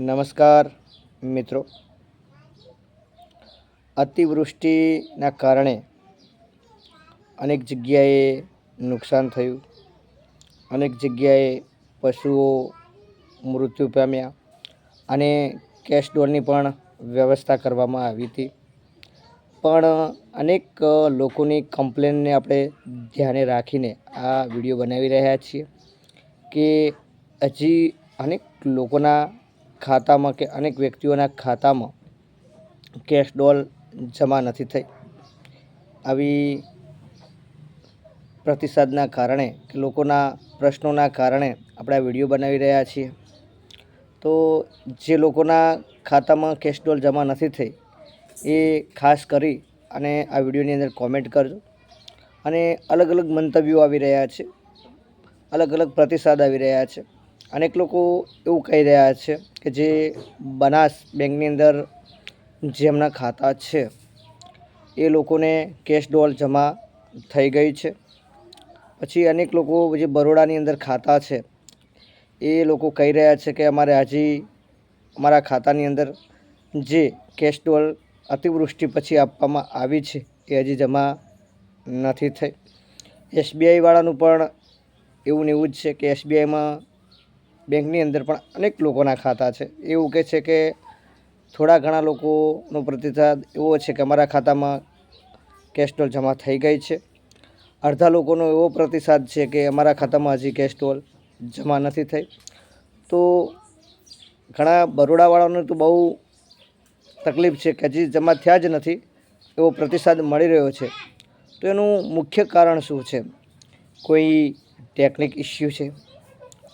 નમસ્કાર, મિત્રો. અતિવૃષ્ટિના કારણે અનેક જગ્યાએ નુકસાન થયું. અનેક જગ્યાએ પશુઓ મૃત્યુ પામ્યા અને કેશ ડોલની પણ વ્યવસ્થા કરવામાં આવી હતી. પણ અનેક લોકોની કમ્પ્લેનને આપણે ધ્યાને રાખીને આ વીડિયો બનાવી રહ્યા છીએ કે હજી અનેક લોકોના ખાતામાં કે અનેક વ્યક્તિઓના ખાતામાં કેશ ડોલ જમા નથી થઈ. આવી પ્રતિસાદના કારણે કે લોકોના પ્રશ્નોના કારણે આપણે આ વીડિયો બનાવી રહ્યા છીએ. તો જે લોકોના ખાતામાં કેશ ડોલ જમા નથી થઈ એ ખાસ કરી અને આ વિડીયોની અંદર કોમેન્ટ કરજો. અને અલગ અલગ મંતવ્યો આવી રહ્યા છે. અલગ અલગ પ્રતિસાદ આવી રહ્યા છે. અનેક લોકો એવું કહી રહ્યા છે કે જે બનાસ બેંકની અંદર જેમના ખાતા છે, એ લોકોને કેશ ડોલ જમા થઈ ગઈ છે. પછી અનેક લોકો જે બરોડાની અંદર ખાતા છે, એ લોકો કહી રહ્યા છે કે અમારે હજી અમારા ખાતાની અંદર જે કેશ ડોલ અતિવૃષ્ટિ પછી આપવામાં આવી છે, એ હજી જમા નથી થઈ. એસબીઆઈવાળાનું પણ એવું ને એવું જ છે કે એસબીઆઈમાં બેંકની અંદર પણ અનેક લોકોના ખાતા છે. એવું કહે છે કે થોડા ઘણા લોકોનો પ્રતિસાદ એવો છે કે અમારા ખાતામાં કેસ્ટોલ જમા થઈ ગઈ છે. અડધા લોકોનો એવો પ્રતિસાદ છે કે અમારા ખાતામાં હજી કેસ્ટોલ જમા નથી થઈ. તો ઘણા બરોડાવાળાને તો બહુ તકલીફ છે કે હજી જમા થયા જ નથી એવો પ્રતિસાદ મળી રહ્યો છે. તો એનું મુખ્ય કારણ શું છે? કોઈ ટેકનિક ઇસ્યુ છે?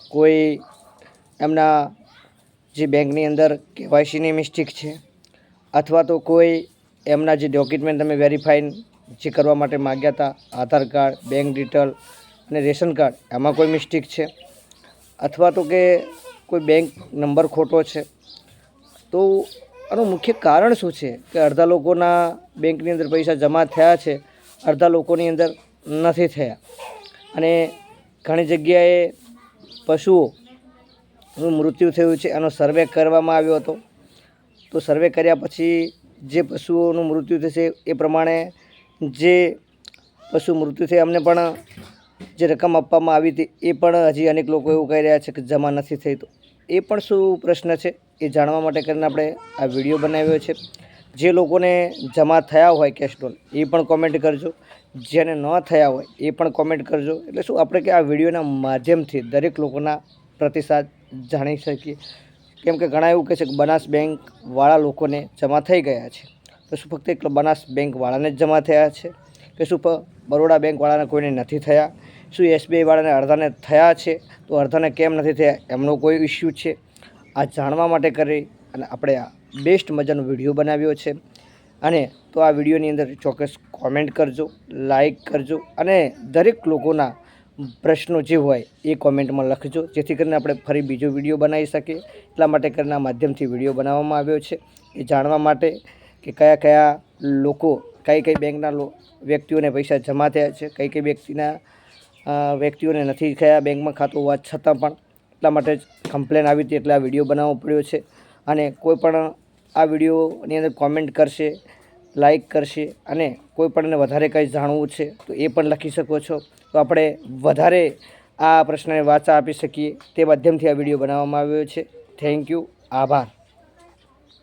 કોઈ એમના જે બેંકની અંદર કેવાયસીની મિસ્ટેક છે, અથવા તો કોઈ એમના જે ડોક્યુમેન્ટ તમે વેરીફાઈ જે કરવા માટે માગ્યા હતા, આધાર કાર્ડ, બેંક ડિટેલ અને રેશન કાર્ડ, એમાં કોઈ મિસ્ટેક છે? અથવા તો કે કોઈ બેંક નંબર ખોટો છે? તો આનું મુખ્ય કારણ શું છે કે અડધા લોકોના બેંકની અંદર પૈસા જમા થયા છે, અડધા લોકોની અંદર નથી થયા? અને ઘણી જગ્યાએ પશુઓ નું મૃત્યુ થયું છે, એનો સર્વે કરવામાં આવ્યો હતો. તો સર્વે કર્યા પછી જે પશુઓનું મૃત્યુ થશે એ પ્રમાણે જે પશુ મૃત્યુ થયા, એમને પણ જે રકમ આપવામાં આવી હતી, એ પણ હજી અનેક લોકો એવું કહી રહ્યા છે કે જમા નથી થઈ તો. એ પણ શું પ્રશ્ન છે એ જાણવા માટે કરીને આપણે આ વીડિયો બનાવ્યો છે. જે લોકોને જમા થયા હોય કેશ લોન એ પણ કોમેન્ટ કરજો. જેને ન થયા હોય, એ પણ કોમેન્ટ કરજો. એટલે શું આપણે કે આ વિડીયોના માધ્યમથી દરેક લોકોના પ્રતિસાદ જાણી શકીએ. કેમ કે ઘણા એવું કહે છે કે બનાસ બેંકવાળા લોકોને જમા થઈ ગયા છે. તો શું ફક્ત એક બનાસ બેંકવાળાને જ જમા થયા છે? કે શું બરોડા બેંકવાળાને કોઈને નથી થયા? શું એસબીઆઈવાળાને અડધાને થયા છે? તો અડધાને કેમ નથી થયા? એમનો કોઈ ઇસ્યુ છે? આ જાણવા માટે કરી અને આપણે આ બેસ્ટ મજાનો વીડિયો બનાવ્યો છે. અને તો આ વિડીયોની અંદર ચોક્કસ કોમેન્ટ કરજો લાઈક કરજો અને દરેક લોકોના પ્રશ્નો જે હોય એ કોમેન્ટમાં લખજો. જેથી કરીને આપણે ફરી બીજો વીડિયો બનાવી શકીએ. એટલા માટે કરીને માધ્યમથી વીડિયો બનાવવામાં આવ્યો છે. એ જાણવા માટે કે કયા કયા લોકો, કઈ કઈ બેંકના વ્યક્તિઓને પૈસા જમા થયા છે, કઈ કઈ વ્યક્તિના વ્યક્તિઓને નથી થયા બેંકમાં ખાતું હોવા છતાં પણ. એટલા માટે જ કમ્પ્લેન આવી હતી એટલે આ વીડિયો બનાવવો પડ્યો છે. અને કોઈ પણ આ વિડીયોની અંદર કોમેન્ટ કરશે લાઈક કરશે અને કોઈ પણને વધારે કંઈ જાણવું છે તો એ પણ લખી શકો છો. તો આપણે વધારે આ પ્રશ્નને વાચા આપી શકીએ તે માધ્યમથી આ વીડિયો બનાવવામાં આવ્યો છે. થેન્ક યુ આભાર.